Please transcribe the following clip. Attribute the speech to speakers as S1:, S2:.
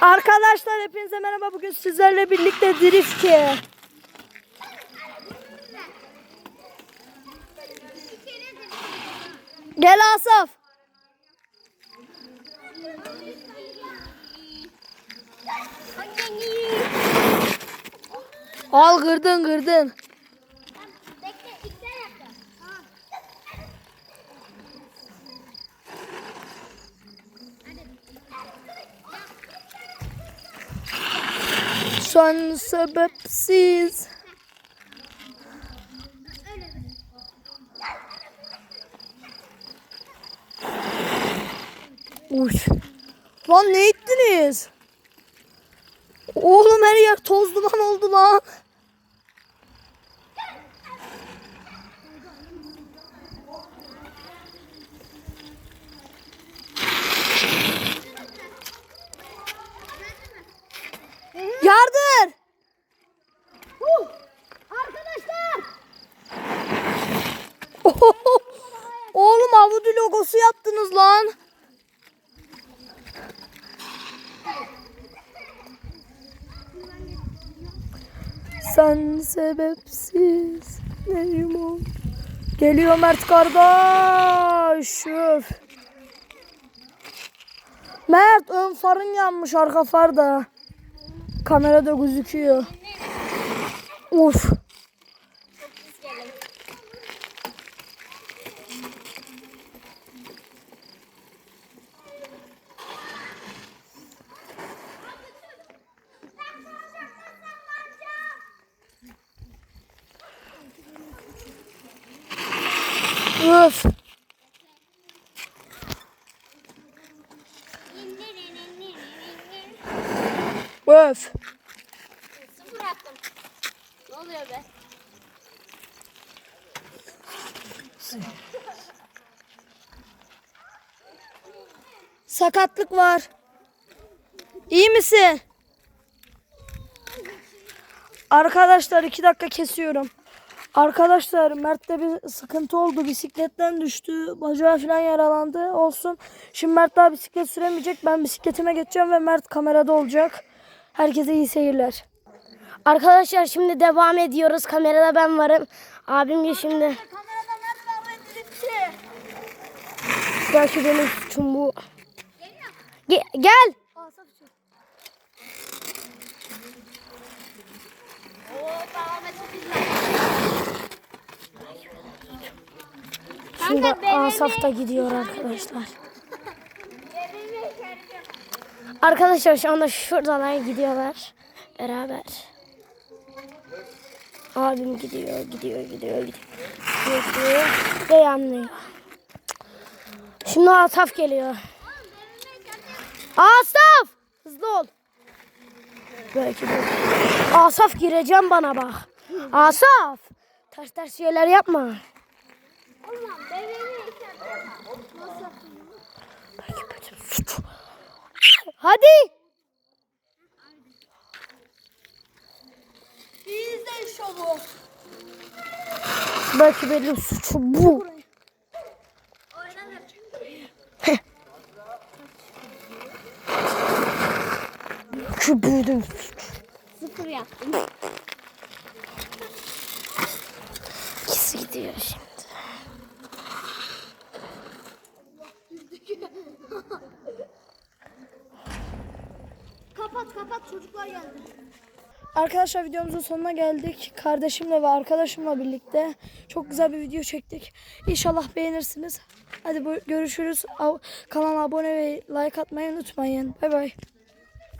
S1: Arkadaşlar hepinize merhaba. Bugün sizlerle birlikte drift ki. Gel Asaf. Al kırdın kırdın.
S2: Sen
S1: sebepsiz. Uy. Lan ne ettiniz? Oğlum her yer toz duman oldu lan. Yardır.
S2: Arkadaşlar.
S1: Oğlum Avudu logosu yaptınız lan. Sen sebepsiz neyim o? Geliyor Mert kardeş. Öf. Mert ön farın yanmış arka far da. Kamerada gözüküyor. Uf. Öf. Öf. Sakatlık var. İyi misin? Arkadaşlar iki dakika kesiyorum. Arkadaşlar Mert'te bir sıkıntı oldu. Bisikletten düştü. Bacağı falan yaralandı. Olsun. Şimdi Mert daha bisiklet süremeyecek. Ben bisikletime geçeceğim ve Mert kamerada olacak. Herkese iyi seyirler.
S3: Arkadaşlar şimdi devam ediyoruz. Kamerada ben varım. Abim de şimdi.
S2: Driftçi.
S3: Belki benim suçum bu. Ge- gel.
S2: Oo, devam et. çok güzel.
S3: Şimdi Asaf da gidiyor arkadaşlar. Arkadaşlar şu anda şuradan gidiyorlar. Beraber. Abim gidiyor, gidiyor, gidiyor, gidiyor. Gidiyor ve yanmıyor. Şimdi Asaf geliyor. Asaf! Hızlı ol. Belki de. Asaf gireceğim bana bak. Asaf! Ters ters şeyler yapma. Hadi!
S1: İzle şovu.
S3: Belki benim suçum bu. Büyüdüm suç.
S2: Sıfır yaptım.
S3: İkisi gidiyor şimdi.
S2: Kapat kapat çocuklar geldi.
S1: Arkadaşlar videomuzun sonuna geldik. Kardeşimle ve arkadaşımla birlikte çok güzel bir video çektik. İnşallah beğenirsiniz. Hadi görüşürüz. Kanala abone ve like atmayı unutmayın. Bay bay.